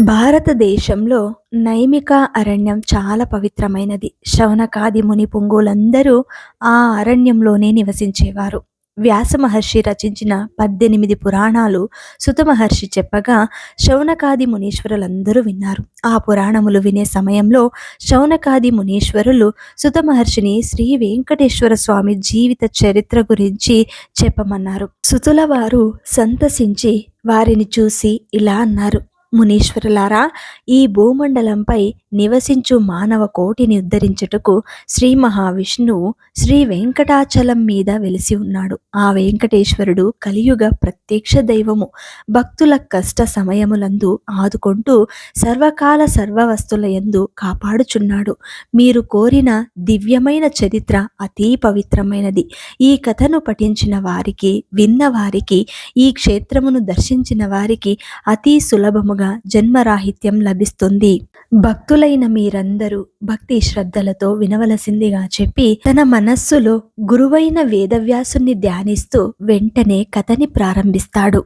భారతదేశంలో నైమిక అరణ్యం చాలా పవిత్రమైనది. శవనకాది ముని పుంగులందరూ ఆ అరణ్యంలోనే నివసించేవారు. వ్యాస మహర్షి రచించిన పద్దెనిమిది పురాణాలు సుత మహర్షి చెప్పగా శౌనకాది మునీశ్వరులందరూ విన్నారు. ఆ పురాణములు వినే సమయంలో శౌనకాది మునీశ్వరులు సుత మహర్షిని శ్రీ వెంకటేశ్వర స్వామి జీవిత చరిత్ర గురించి చెప్పమన్నారు. సుతుల వారు సంతసించి వారిని చూసి ఇలా అన్నారు. మునీశ్వరులారా ఈ భూమండలంపై నివసించు మానవ కోటిని ఉద్ధరించుటకు శ్రీ మహావిష్ణువు శ్రీ వెంకటాచలం మీద వెలిసి ఉన్నాడు. ఆ వెంకటేశ్వరుడు కలియుగ ప్రత్యక్ష దైవము. భక్తుల కష్ట సమయములందు ఆదుకుంటూ సర్వకాల సర్వవస్తుల యందు కాపాడుచున్నాడు. మీరు కోరిన దివ్యమైన చరిత్ర అతి పవిత్రమైనది. ఈ కథను పఠించిన వారికి విన్న వారికి ఈ క్షేత్రమును దర్శించిన వారికి అతి సులభము సులభముగా జన్మరాహిత్యం లభిస్తుంది. భక్తులైన మీరందరూ భక్తి శ్రద్ధలతో వినవలసిందిగా చెప్పి తన మనస్సులో గురువైన వేదవ్యాసుని ధ్యానిస్తూ వెంటనే కథని ప్రారంభిస్తాడు.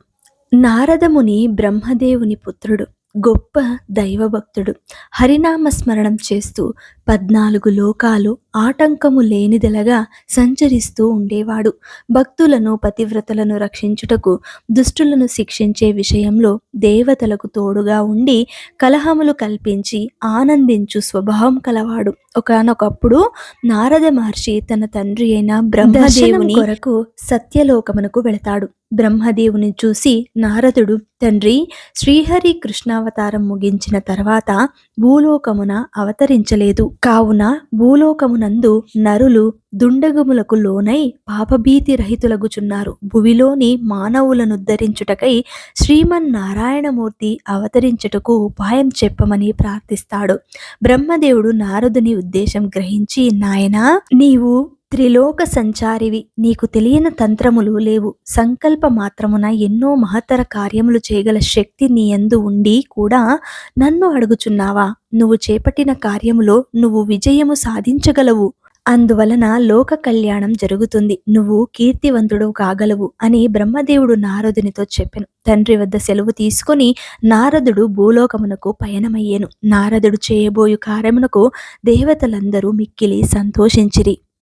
నారదముని బ్రహ్మదేవుని పుత్రుడు గొప్ప దైవభక్తుడు హరినామ స్మరణం చేస్తూ పద్నాలుగు లోకాలు ఆటంకము లేనిదలగా సంచరిస్తూ ఉండేవాడు. భక్తులను పతివ్రతలను రక్షించుటకు దుష్టులను శిక్షించే విషయంలో దేవతలకు తోడుగా ఉండి కలహములు కల్పించి ఆనందించు స్వభావం కలవాడు. ఒకనొకప్పుడు నారద మహర్షి తన తండ్రి అయిన బ్రహ్మదేవుని కొరకు సత్యలోకమునకు వెళతాడు. బ్రహ్మదేవుని చూసి నారదుడు తండ్రి శ్రీహరి కృష్ణావతారం ముగించిన తర్వాత భూలోకమున అవతరించలేదు. కావున భూలోకమునందు నరులు దుండగములకు లోనై పాపభీతి రహితులగుచున్నారు. భువిలోని మానవులనుద్ధరించుటకై శ్రీమన్నారాయణమూర్తి అవతరించుటకు ఉపాయం చెప్పమని ప్రార్థిస్తాడు. బ్రహ్మదేవుడు నారదుని ఉద్దేశం గ్రహించి నాయనా నీవు త్రిలోక సంచారివి. నీకు తెలియని తంత్రములు లేవు. సంకల్ప మాత్రమున ఎన్నో మహత్తర కార్యములు చేయగల శక్తి నీ యందు ఉండి కూడా నన్ను అడుగుచున్నావా? నువ్వు చేపట్టిన కార్యములో నువ్వు విజయము సాధించగలవు. అందువలన లోక కళ్యాణం జరుగుతుంది. నువ్వు కీర్తివంతుడు కాగలవు అని బ్రహ్మదేవుడు నారదునితో చెప్పెను. తండ్రి వద్ద సెలవు తీసుకొని నారదుడు భూలోకమునకు పయనమయ్యేను. నారదుడు చేయబోయు కార్యమునకు దేవతలందరూ మిక్కిలి సంతోషించిరి.